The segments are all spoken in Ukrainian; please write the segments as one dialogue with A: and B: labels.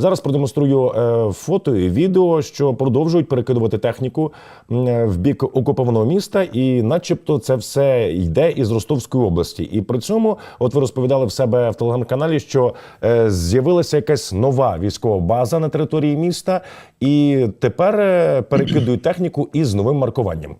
A: Зараз продемонструю е, фото і відео, що продовжують перекидувати техніку е, в бік окупованого міста, і, начебто, це все йде із Ростовської області. І при цьому, от ви розповідали в себе в телеграм-каналі, що е, з'явилася якась нова військова база на території міста, і тепер перекидують техніку із новим маркуванням.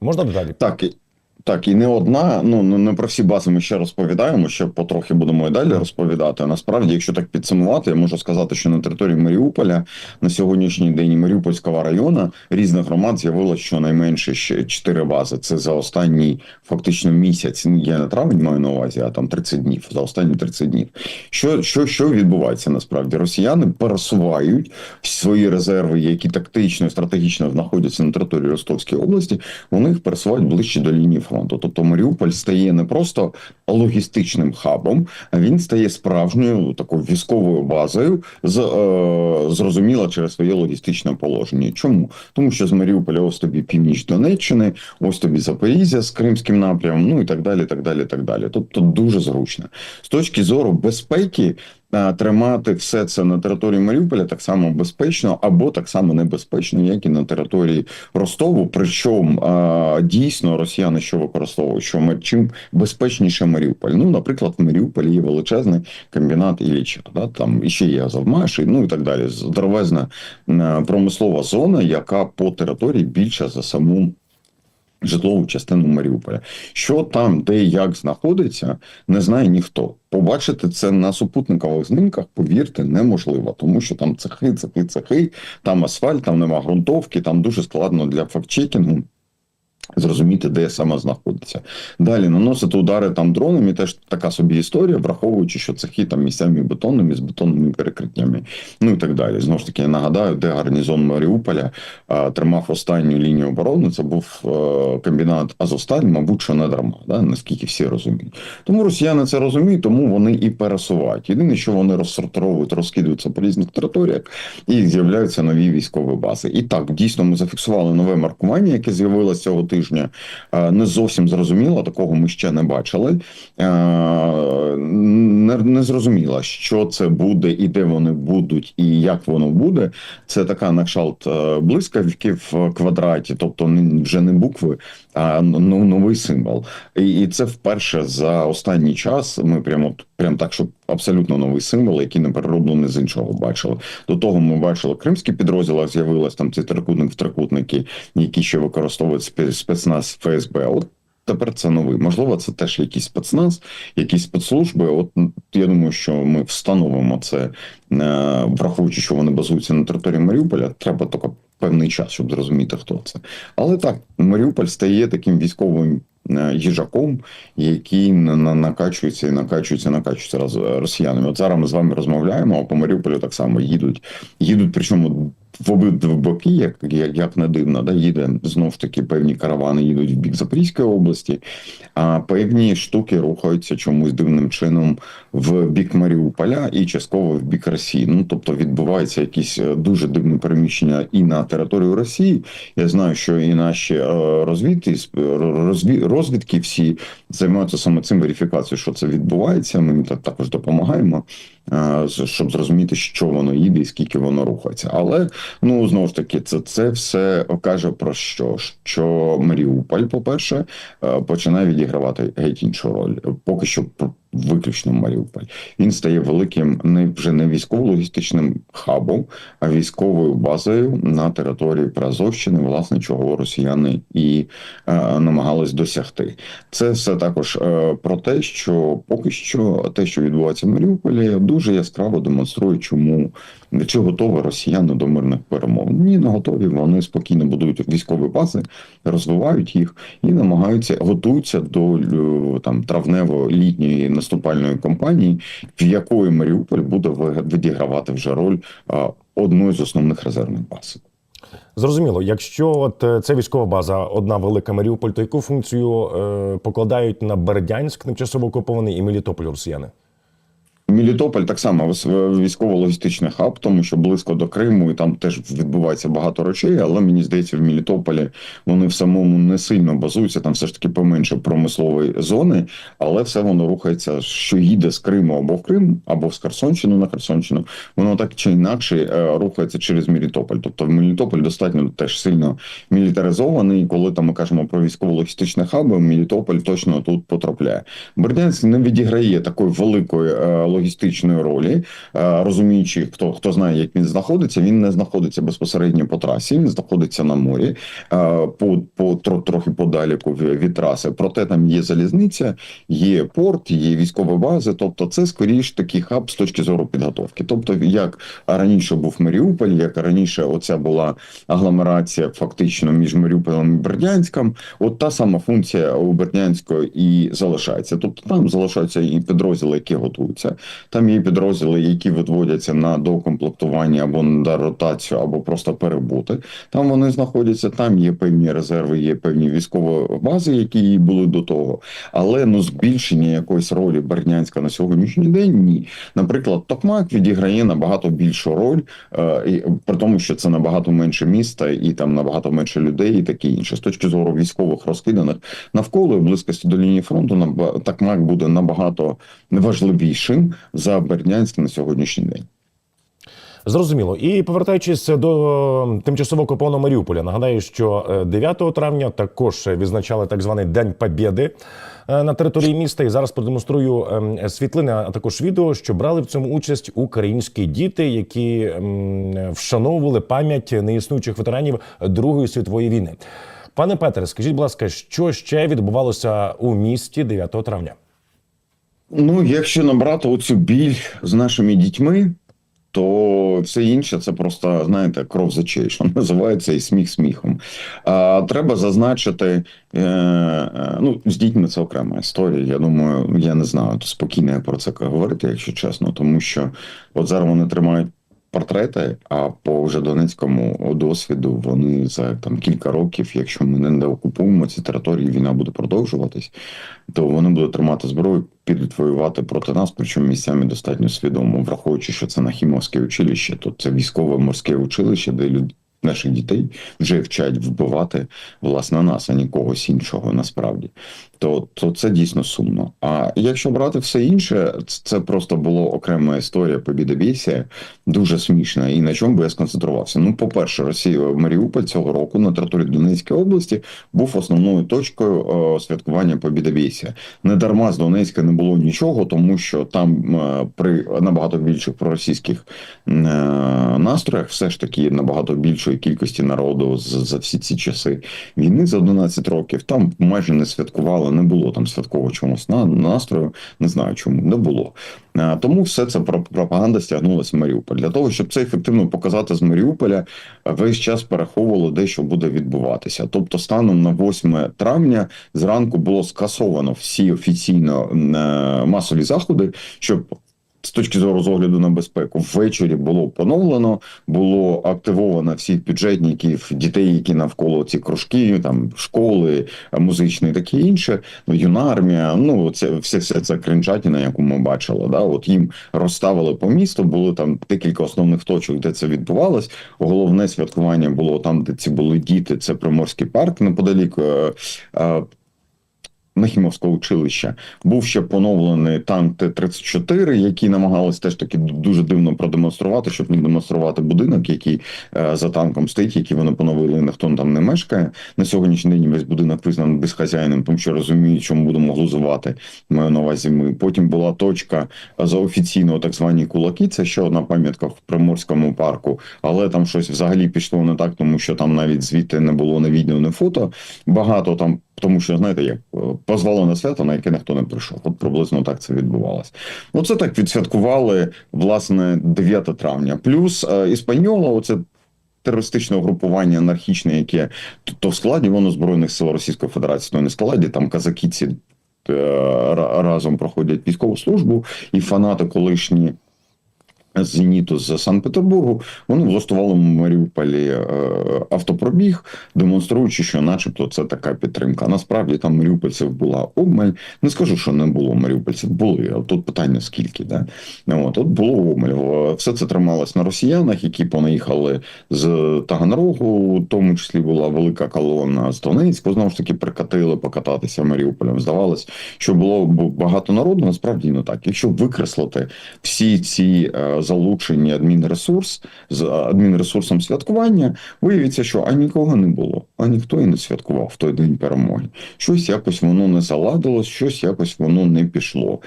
A: Можна додалі?
B: Так, так, і не одна. Ну не не про всі бази ми ще розповідаємо. Ще потрохи будемо і далі розповідати. Насправді, якщо так підсумувати, я можу сказати, що на території Маріуполя на сьогоднішній день Маріупольського району різних громад з'явилось щонайменше ще чотири бази. Це за останній фактично місяць. Ну, Я не травень маю на увазі, а там 30 днів. За останні 30 днів. Що, що, що відбувається насправді? Росіяни пересувають свої резерви, які тактично і стратегічно знаходяться на території Ростовської області. Вони їх пересувають ближче до лінії фронту. Тобто Маріуполь стає не просто логістичним хабом, а він стає справжньою такою військовою базою, з е, зрозуміло через своє логістичне положення. Чому? Тому що з Маріуполя ось тобі північ Донеччини, ось тобі Запоріжжя з Кримським напрямом, ну і так далі. так далі, так далі. Тобто дуже зручно. З точки зору безпеки. Е, Тримати все це на території Маріуполя так само безпечно або так само небезпечно, як і на території Ростову. Причому е, дійсно росіяни що використовують, що ми чим безпечніше Маріуполь. Ну, наприклад, в Маріуполі є величезний комбінат Ілліча, да? там іще є Азовмаш, і, ну і так далі. Здоровезна е, промислова зона, яка по території більша за саму. Житлову частину Маріуполя. Що там, де і як знаходиться, не знає ніхто. Побачити це на супутникових знімках, повірте, неможливо, тому що там цехи, цехи, цехи, там асфальт, там нема ґрунтовки, там дуже складно для фактчекінгу. Зрозуміти, де саме знаходиться. Далі наносити удари там дронами, теж така собі історія, враховуючи, що цехи там місцями бетонними з бетонними перекриттями, ну і так далі. Знову ж таки, я нагадаю, де гарнізон Маріуполя а, тримав останню лінію оборони. Це був е, комбінат Азовсталь, мабуть, що не дарма, да? наскільки всі розуміють. Тому росіяни це розуміють, тому вони і пересувають. Єдине, що вони розсортовують, розкидаються по різних територіях і з'являються нові військові бази. І так, дійсно, ми зафіксували нове маркування, яке з'явилося цього тижня. Е, Не зовсім зрозуміла. такого ми ще не бачили. Е, Не, зрозуміло, що це буде і де вони будуть, і як воно буде. Це така на кшталт е, блискавки в квадраті, тобто вже не букви, ну, новий символ. І, і це вперше за останній час. Ми прямо прям так, щоб абсолютно новий символ, який не перероблений з іншого бачили. До того ми бачили кримські підрозділи, з'явилось там ці трикутник в трикутники, які ще використовують спецназ ФСБ. От тепер це новий. Можливо, це теж якийсь спецназ, якісь спецслужби. От я думаю, що ми встановимо це, е, враховуючи, що вони базуються на території Маріуполя. Треба тільки певний час, щоб зрозуміти, хто це. Але так, Маріуполь стає таким військовим. е, Їжаком, який на- на- накачується і накачується, накачується раз росіянами. От зараз ми з вами розмовляємо, а по Маріуполю так само їдуть. Їдуть, причому в обидві боки, як, як, як не дивно, да, їде знов ж таки певні каравани їдуть в бік Запорізької області, а певні штуки рухаються чомусь дивним чином в бік Маріуполя і частково в бік Росії. Ну тобто відбувається якісь е, дуже дивне переміщення і на територію Росії. Я знаю, що і наші е, розвідки, розвідки всі займаються саме цим верифікацією, що це відбувається. Ми так також допомагаємо, щоб зрозуміти, що воно їде і скільки воно рухається. Але ну знову ж таки, це, це все каже про що? Що Маріуполь, по-перше, е, починає відігравати геть іншу роль. Поки що виключно Маріуполь. Він стає великим не вже не військово-логістичним хабом, а військовою базою на території Празовщини, власне, чого росіяни і е, намагались досягти. Це все також е, про те, що поки що те, що відбувається в Маріуполі, дуже яскраво демонструє, чому чи готові росіяни до мирних перемов. Ні, не готові. Вони спокійно будують військові бази, розвивають їх і намагаються готуються до е, там травнево-літньої наступальної кампанії, в якої Маріуполь буде відігравати вже роль е, одної з основних резервних баз.
A: Зрозуміло, якщо от е, це військова база, одна велика Маріуполь, то яку функцію е, покладають на Бердянськ, тимчасово окупований і Мелітополь росіяни?
B: Мелітополь так само військово-логістичний хаб, тому що близько до Криму, і там теж відбувається багато речей. Але мені здається, в Мелітополі вони в самому не сильно базуються. Там все ж таки поменше промислової зони, але все воно рухається, що їде з Криму або в Крим, або з Херсонщину на Херсонщину. Воно так чи інакше е, рухається через Мелітополь. Тобто Мелітополь достатньо теж сильно мілітаризований. І Коли там ми кажемо про військово-логістичні хаби, Мелітополь точно тут потрапляє. Бердянськ не відіграє такої великої е, логістичної ролі, е, розуміючи, хто хто знає, як він знаходиться. Він не знаходиться безпосередньо по трасі, він знаходиться на морі, е, по, по тро- трохи подалеку від траси. Проте там є залізниця, є порт, є військові бази. Тобто, це скоріш такий хаб з точки зору підготовки. Тобто, як раніше був Маріуполь, як раніше, оця була агломерація фактично між Маріуполем і Бердянськом. От та сама функція у Бердянського і залишається. Тобто там залишаються і підрозділи, які готуються. Там є підрозділи, які відводяться на докомплектування або на ротацію, або просто перебути. Там вони знаходяться. Там є певні резерви, є певні військові бази, які були до того. Але ну збільшення якоїсь ролі Бердянська на сьогоднішній день ні. Наприклад, Токмак відіграє набагато більшу роль, е, при тому, що це набагато менше міста і там набагато менше людей, і таке інше. З точки зору військових розкиданих навколо близькості до лінії фронту, наба- Токмак буде набагато важливішим за Бердянськ на сьогоднішній день.
A: Зрозуміло. І повертаючись до тимчасово окупованого Маріуполя, нагадаю, що е, 9 травня також відзначали так званий День Побєди е, на території міста. І зараз продемонструю ем, світлини, а також відео, що брали в цьому участь українські діти, які вшановували пам'ять неіснуючих ветеранів Другої світової війни. Пане Петре, скажіть, будь ласка, що ще відбувалося у місті 9 травня?
B: Ну, якщо набрати оцю біль з нашими дітьми, то все інше це просто, знаєте, кров з очей, що називається, і сміх сміхом. А, треба зазначити, е, ну, з дітьми це окрема історія. Я думаю, я не знаю, то спокійно я про це говорити, якщо чесно, тому що от зараз вони тримають. Портрети, а по вже донецькому досвіду вони за там кілька років, якщо ми не окупуємо ці території, війна буде продовжуватись, то вони будуть тримати зброю, підуть воювати проти нас, причому місцями достатньо свідомо, враховуючи, що це Нахімовське училище, то це військове морське училище, де люди. Наших дітей вже вчать вбивати власне нас, а ні когось іншого насправді. То, то це дійсно сумно. А якщо брати все інше, це просто було окрема історія побідобєсія, дуже смішна. І на чому би я сконцентрувався? Ну, по-перше, Росія Маріуполь цього року на території Донецької області був основною точкою е, святкування побідобєсія. Не дарма з Донецька не було нічого, тому що там е, при набагато більших проросійських е, настроях, все ж таки набагато більшої кількості народу з- за всі ці часи війни за 11 років. Там майже не святкували, не було там святкового чомусь на настрою. Не знаю чому не було. Е, Тому все це про- пропаганда стягнулася в Маріуполь. Для того, щоб це ефективно показати з Маріуполя, весь час переховувало де що буде відбуватися. Тобто, станом на 8 травня зранку було скасовано всі офіційно е, масові заходи, щоб з точки зору з огляду на безпеку, ввечері було поновлено, було активовано всіх бюджетників, дітей, які навколо ці кружки, там школи, е, музичні, таке інше. Ну, юна армія, ну це все, все це кринчатіна, яку ми бачили. Да? От їм розставили по місту, було там декілька основних точок, де це відбувалось. Головне святкування було там, де ці були діти. Це Приморський парк неподалік. Е, е, Нахімовського училища був ще поновлений танк Т-34, який намагалися теж таки дуже дивно продемонструвати, щоб не демонструвати будинок, який е, за танком стоїть, який вони поновили, ніхто там не мешкає. На сьогоднішній день весь будинок визнаний безхазяйним, тому що розуміють, чому будемо глузувати. Маю на увазі ми. Потім була точка за офіційно так звані кулаки. Це ще одна пам'ятка в Приморському парку, але там щось взагалі пішло не так, тому що там навіть звідти не було ні відео, ні фото. Багато там тому що, знаєте, як е, позвало на свято, на яке ніхто не прийшов. От приблизно так це відбувалося. Ну, це так відсвяткували, власне, 9 травня. Плюс е, Іспаньола, оце терористичне угрупування анархічне, яке то- то в складі воно Збройних сил Російської Федерації, то не в складі, там казакіці е, разом проходять військову службу, і фанати колишні Зеніту з Санкт-Петербургу, вони влаштували в Маріуполі е, автопробіг, демонструючи, що, начебто, це така підтримка. Насправді там маріупольців була обмаль. Не скажу, що не було маріупольців, були. А тут питання скільки, да? Ну, От, от було обмаль. Все це трималось на росіянах, які понаїхали з Таганрогу, в тому числі була велика колона з Донецьку. Знову ж таки, прикатили покататися Маріуполем. Здавалось, що було багато народу. Насправді не так. Якщо викреслити всі ці е, залучені адмінресурс з адмінресурсом святкування, виявиться, що а нікого не було, а ніхто і не святкував в той день перемоги. Щось якось воно не заладилось, щось якось воно не пішло.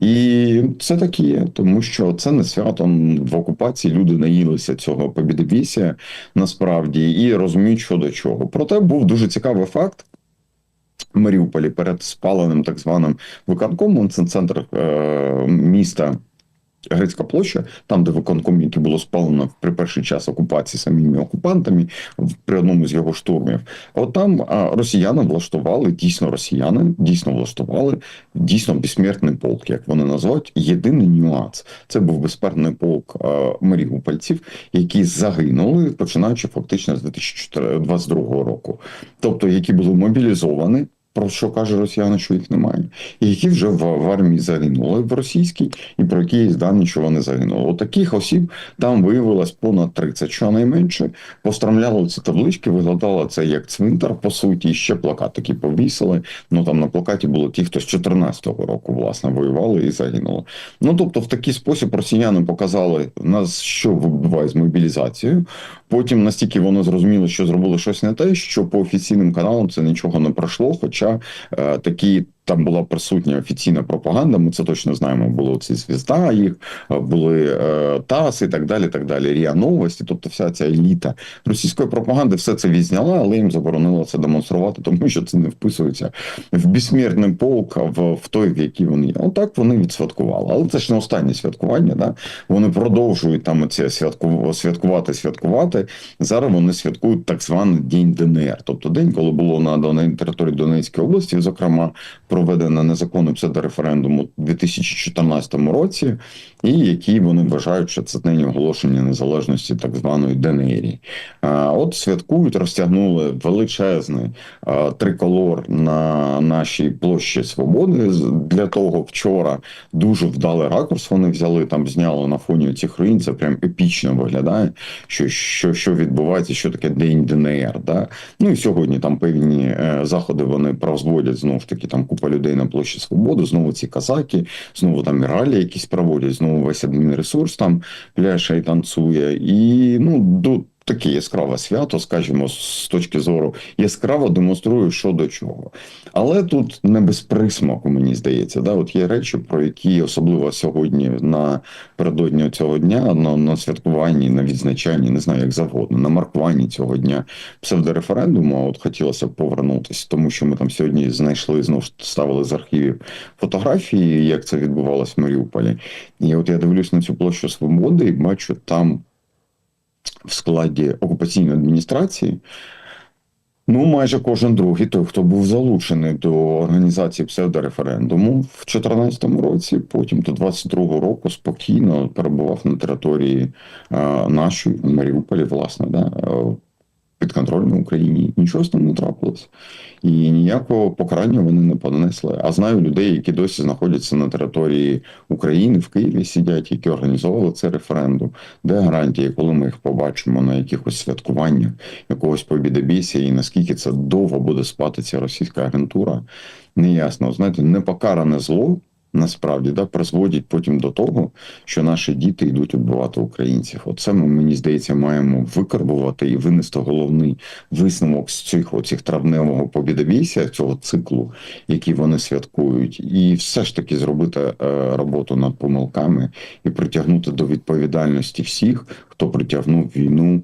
B: І це так є, тому що це не свято в окупації. Люди наїлися цього побідобісія насправді і розуміють, що до чого. Проте був дуже цікавий факт. Маріуполі перед спаленим так званим виконкомом, це центр е, міста Грецька площа, там, де виконком, який було спалено при перший час окупації самими окупантами при одному з його штурмів. От там росіяни влаштували, дійсно росіяни, дійсно влаштували дійсно безсмертний полк, як вони називають. Єдиний нюанс це був безсмертний полк маріупольців, які загинули, починаючи фактично з 2022 року. Тобто, які були мобілізовані. Про що каже росіяни, що їх немає, і які вже в, в армії загинули в російській, і про які є дані, що вони загинули. От таких осіб там виявилось понад 30, щонайменше. Пострамляли ці таблички, виглядало це як цвинтар, по суті, і ще плакатики повісили. Ну там на плакаті було ті, хто з 14-го року власне воювали і загинули. Ну тобто, в такий спосіб росіяни показали нас, що відбуває з мобілізацією. Потім настільки вони зрозуміли, що зробили щось не те, що по офіційним каналам це нічого не пройшло. Хоча е, такі там була присутня офіційна пропаганда. Ми це точно знаємо. Було ці звізда, їх е, були е, ТАСС і так далі. Так далі. Ріа новості, тобто вся ця еліта російської пропаганди, все це відзняла, але їм заборонило це демонструвати, тому що це не вписується в безсмертний полк в, в той, в який вони є. Отак вони відсвяткували. Але це ж не останнє святкування. Да? Вони продовжують там це святку, святкувати, святкувати. Зараз вони святкують так званий день ДНР, тобто день, коли було на Дон- території Донецької області, зокрема, проведено незаконний псевдореферендум у 2014 році, і які вони вважають, що це день оголошення незалежності так званої ДНР. От святкують, розтягнули величезний триколор на нашій площі Свободи. Для того вчора дуже вдалий ракурс. Вони взяли там, зняли на фоні цих руїн. Це прям епічно виглядає. Що, що, що відбувається, що таке день ДНР. Да? Ну і сьогодні там певні е, заходи вони розводять знову ж таки там купа людей на площі Свободи. Знову ці казаки, знову там ралі якісь проводять, знову весь адмінресурс там пляше і танцює. І ну до таке яскраве свято, скажімо, з точки зору яскраво демонструє, що до чого. Але тут не без присмаку, мені здається. Да? От є речі, про які особливо сьогодні на передодні цього дня, на, на святкуванні, на відзначанні, не знаю, як завгодно, на маркуванні цього дня псевдореферендуму. От хотілося б повернутися, тому що ми там сьогодні знайшли знову ставили з архівів фотографії, як це відбувалося в Маріуполі. І от я дивлюсь на цю площу свободи і бачу там в складі окупаційної адміністрації. Ну, майже кожен другий, той, хто був залучений до організації псевдореферендуму в 2014 році, потім до 22-го року спокійно перебував на території е, нашої в Маріуполі, власне, да, е, підконтрольній Україні. Нічого з ним не трапилось. І ніякого покарання вони не понесли. А знаю людей, які досі знаходяться на території України, в Києві сидять, які організовували цей референдум. Де гарантії, коли ми їх побачимо на якихось святкуваннях, якогось побідобісія, і наскільки це довго буде спати ця російська агентура, неясно. Знаєте, непокаране зло. Насправді да призводять потім до того, що наші діти йдуть убивати українців. Оце ми мені здається маємо викарбувати і винести головний висновок з цих оцих травневого побідовісся, цього циклу, який вони святкують, і все ж таки зробити е, роботу над помилками і притягнути до відповідальності всіх, хто притягнув війну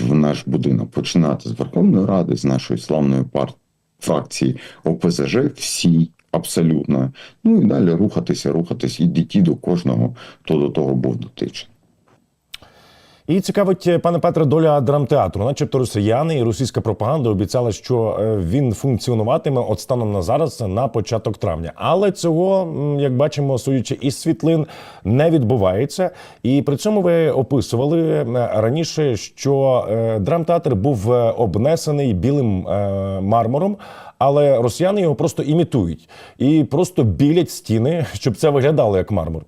B: в наш будинок, починати з Верховної Ради, з нашої славної партії фракції ОПЗЖ, всі. Абсолютно. Ну і далі рухатися, рухатись і дійти до кожного, хто до того був дотичний.
A: І цікавить, е, пане Петре, доля драмтеатру. Начебто росіяни і російська пропаганда обіцяли, що е, він функціонуватиме от станом на зараз на початок травня. Але цього, як бачимо, судячи із світлин, не відбувається. І при цьому ви описували раніше, що е, драмтеатр був обнесений білим мармуром. Але росіяни його просто імітують і просто білять стіни, щоб це виглядало як мармур.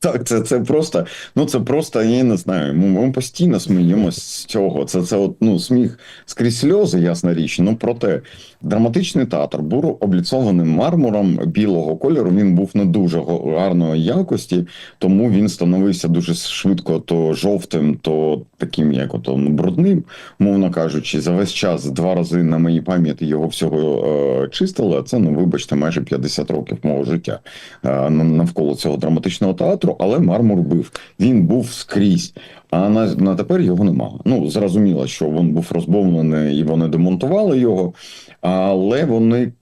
B: Так, це, це просто, ну це просто, я не знаю. Ми, ми постійно сміємося з цього. Це, це от, ну, сміх скрізь сльози, ясна річ. Ну проте драматичний театр був обліцованим мармуром білого кольору. Він був не дуже гарної якості, тому він становився дуже швидко то жовтим, то таким, як ото ну, брудним, мовно кажучи, за весь час два рази на моїй пам'яті його всього е, чистили. А це, ну вибачте, майже 50 років мого життя е, навколо цього драматичного театру, але мармур бив. Він був скрізь. А на, на тепер його немає. Ну зрозуміло, що він був розбомблений і вони демонтували його, але вони.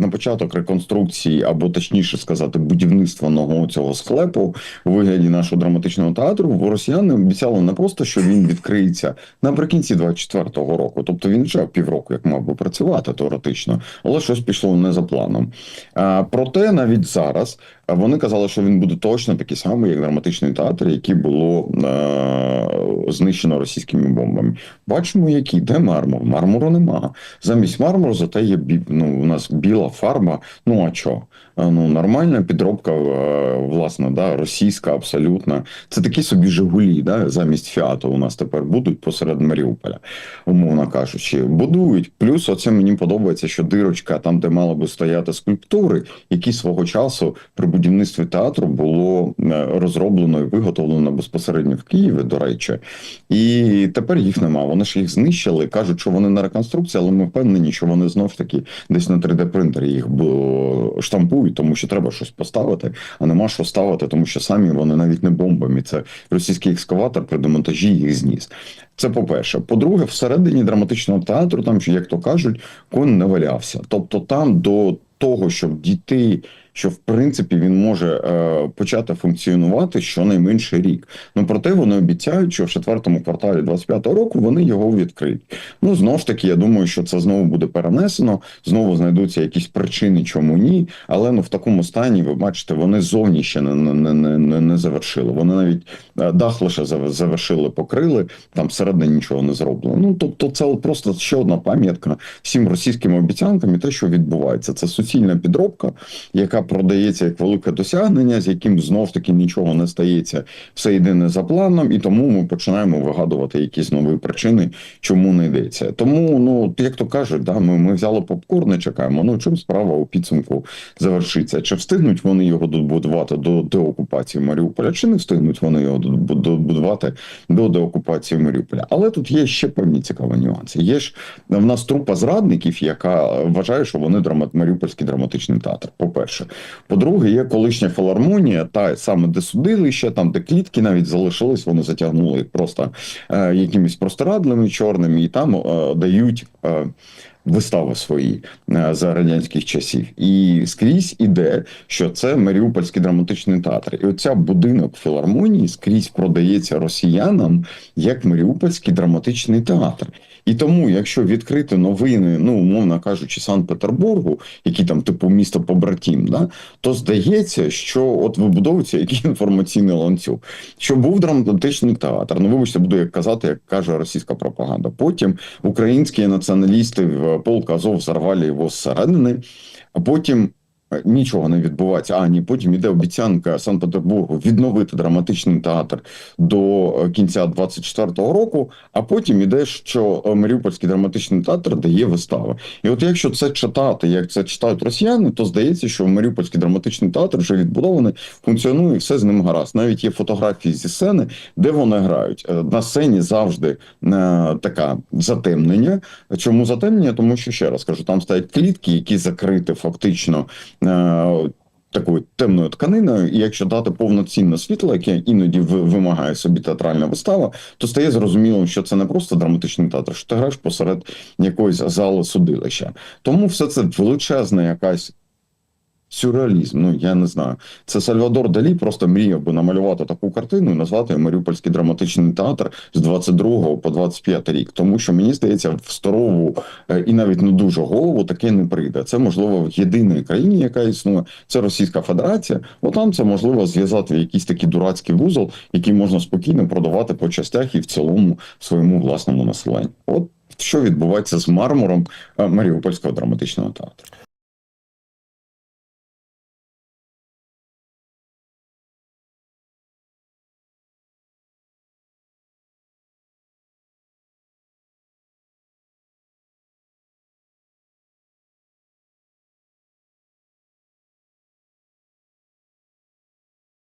B: На початок реконструкції, або точніше сказати, будівництва нового цього склепу у вигляді нашого драматичного театру, росіяни обіцяли не просто, що він відкриється наприкінці 24-го року. Тобто він вже півроку, як мав би працювати теоретично, але щось пішло не за планом. А, проте навіть зараз вони казали, що він буде точно такий самий, як драматичний театр, який було е- знищено російськими бомбами. Бачимо, який де мармур. Мармуру нема. Замість мармуру зате є бі... ну, у нас біла фарба. Ну а що? Ну, нормальна підробка, е, власне, да, російська абсолютно. Це такі собі Жигулі, да, замість фіату у нас тепер будуть посеред Маріуполя, умовно кажучи. Будують. Плюс оце мені подобається, що дирочка, там, де мали би стояти скульптури, які свого часу при будівництві театру було е, розроблено і виготовлено безпосередньо в Києві, до речі. І тепер їх нема. Вони ж їх знищили, кажуть, що вони на реконструкції, але ми впевнені, що вони знов таки десь на 3D-принтері їх бо- штампують, тому що треба щось поставити, а нема що ставити, тому що самі вони навіть не бомбами. Це російський екскаватор при демонтажі їх зніс. Це по-перше. По-друге, всередині драматичного театру, там, як то кажуть, кон не валявся. Тобто там до того, щоб дійти, що в принципі він може е, почати функціонувати щонайменше рік. Ну проте вони обіцяють, що в четвертому кварталі 25-го року вони його відкриють. Ну знову ж таки, я думаю, що це знову буде перенесено, знову знайдуться якісь причини, чому ні. Але ну в такому стані, ви бачите, вони зовні ще не, не, не, не, не завершили. Вони навіть е, дах лише завершили, покрили, там всередині нічого не зроблено. Ну тобто, це просто ще одна пам'ятка всім російським обіцянкам і те, що відбувається. Це суцільна підробка, яка продається як велике досягнення, з яким знов таки нічого не стається, все йде не за планом, і тому ми починаємо вигадувати якісь нові причини, чому не йдеться. Тому, ну як то кажуть, да, ми, ми взяли попкорн і чекаємо. Ну чим справа у підсумку завершиться? Чи встигнуть вони його добудувати до деокупації Маріуполя, чи не встигнуть вони його добу- добудувати до деокупації Маріуполя? Але тут є ще певні цікаві нюанси. Є ж в нас трупа зрадників, яка вважає, що вони драма... Маріупольський драматичний театр. По-перше, по-друге, є колишня філармонія, та саме де судилище, там де клітки навіть залишились, вони затягнули просто е, якимись простирадлами чорними, і там е, дають. Е, Вистави свої е, за радянських часів, і скрізь іде, що це Маріупольський драматичний театр. І оця будинок філармонії скрізь продається росіянам як Маріупольський драматичний театр. І тому, якщо відкрити новини, ну умовно кажучи, Санкт-Петербургу, які там типу місто побратім, да, то здається, що от вибудовується який інформаційний ланцюг, що був драматичний театр. Ну вибачте, буду як казати, як каже російська пропаганда. Потім українські націоналісти в полк Азов зарвали його зсередини, а потім. Нічого не відбувається. А ні, потім іде обіцянка Санкт-Петербургу відновити драматичний театр до е, кінця 24-го року. А потім іде, що е, Маріупольський драматичний театр дає вистави. І от якщо це читати, як це читають росіяни, то здається, що Маріупольський драматичний театр вже відбудований, функціонує, все з ним гаразд. Навіть є фотографії зі сцени, де вони грають. Е, На сцені завжди така затемнення. Чому затемнення? Тому що ще раз кажу, там стоять клітки, які закриті фактично. Е, Такою темною тканиною, і якщо дати повноцінне світло, яке іноді вимагає собі театральна вистава, то стає зрозумілим, що це не просто драматичний театр, що ти граєш посеред якоїсь зали судилища. Тому все це величезна якась Сюрреалізм, ну я не знаю. Це Сальвадор Далі просто мріяв би намалювати таку картину і назвати Маріупольський драматичний театр з 22 по 25 рік. Тому що мені здається, в здорову е, і навіть не дуже голову таке не прийде. Це можливо в єдиній країні, яка існує, це Російська Федерація. Бо там це можливо зв'язати в якийсь такий дурацький вузол, який можна спокійно продавати по частях і в цілому своєму власному населенню. От що відбувається з мармуром е, Маріупольського драматичного театру.